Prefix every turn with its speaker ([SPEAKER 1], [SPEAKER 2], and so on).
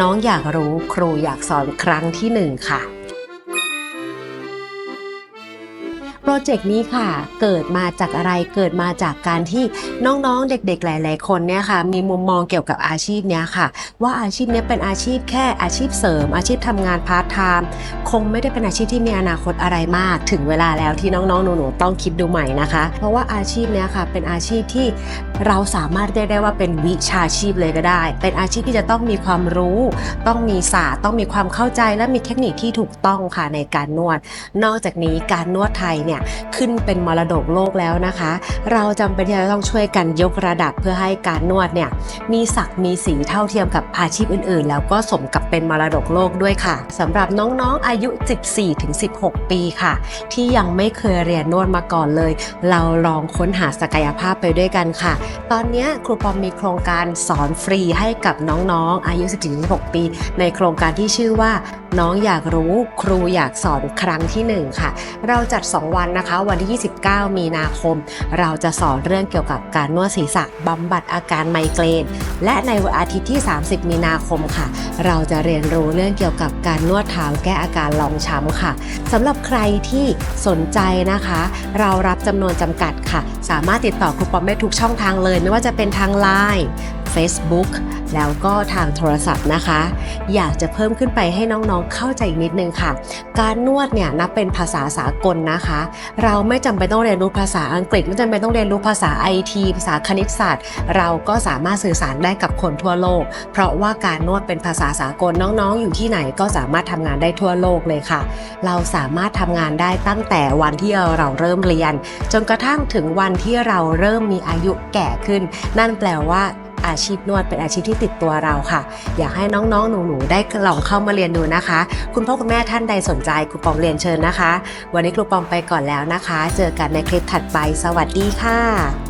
[SPEAKER 1] น้องอยากรู้ครูอยากสอนครั้งที่หนึ่งค่ะ โปรเจกต์นี้ค่ะ เกิดมาจากอะไรเกิดมาจากการที่น้องๆเด็ก ๆ หลาย ๆ คนเนี่ยค่ะ มีมุมมองเกี่ยวกับอาชีพเนี้ยค่ะ ว่าอาชีพเนี้ยเป็นอาชีพแค่อาชีพเสริม อาชีพทำงานพาร์ทไทม์คงไม่ได้เป็นอาชีพที่มีอนาคตอะไรมาก ถึงเวลาแล้วที่น้องๆหนูๆต้องคิดดูใหม่นะคะ เพราะว่าอาชีพเนี้ยค่ะ เป็นอาชีพที่เราสามารถเรียกได้ว่าเป็นวิชาชีพเลยก็ได้ เป็นอาชีพที่จะต้องมีความรู้ ต้องมีศาสตร์ต้องมีความเข้าใจและมีเทคนิคที่ถูกต้องค่ะในการนวด นอกจากนี้การนวดไทยเนี่ยขึ้นเป็นมรดกโลกแล้วนะคะ เราจำเป็นที่จะต้องช่วยกันยกระดับเพื่อให้การนวดเนี่ยมีศักดิ์มีสีเท่าเทียมกับอาชีพอื่น ๆ แล้วก็สมกับเป็นมรดกโลกด้วยค่ะสำหรับน้องๆอายุ 14-16 ปีค่ะ ที่ยังไม่เคยเรียนนวดมาก่อนเลย เราลองค้นหาศักยภาพไปด้วยกันค่ะ ตอนนี้ครูปอมมีโครงการสอนฟรีให้กับน้องๆอายุ 14-16 ปี ในโครงการที่ชื่อว่าน้องอยากรู้ครูอยากสอนครั้งที่ 1 ค่ะ เราจัด 2 วันนะคะ วันที่ 29 มีนาคม เราจะสอนเรื่องเกี่ยวกับการนวดศีรษะบำบัดอาการไมเกรน และในวันอาทิตย์ที่ 30 มีนาคมค่ะ เราจะเรียนรู้เรื่องเกี่ยวกับการนวดเท้าแก้อาการลองช้ำค่ะสำหรับใครที่สนใจนะคะ เรารับจำนวนจำกัดค่ะ สามารถติดต่อครูปอมได้ทุกช่องทางเลย ไม่ว่าจะเป็นทาง Line Facebook แล้วก็ทางโทรศัพท์นะคะ อยากจะเพิ่มขึ้นไปให้น้องๆเข้าใจอีกนิดนึงค่ะ การนวดเนี่ยนับเป็นภาษาสากลนะคะ เราไม่จำเป็นต้องเรียนรู้ภาษาอังกฤษไม่จำเป็นต้องเรียนรู้ภาษาไอทีภาษาคณิตศาสตร์ เราก็สามารถสื่อสารได้กับคนทั่วโลก เพราะว่าการนวดเป็นภาษาสากลน้องๆ อยู่ที่ไหนก็สามารถทำงานได้ทั่วโลกเลยค่ะ เราสามารถทำงานได้ตั้งแต่วันที่เราเริ่มเรียน จนกระทั่งถึงวันที่เราเริ่มมีอายุแก่ขึ้น นั่นแปลว่า อาชีพนวดเป็นอาชีพที่ติดตัวเราค่ะ อยากให้น้องๆ หนูๆ ได้ลองเข้ามาเรียนดูนะคะ คุณพ่อคุณแม่ท่านใดสนใจครูปอมเรียนเชิญนะคะ วันนี้ครูปอมไปก่อนแล้วนะคะ เจอกันในคลิปถัดไป สวัสดีค่ะ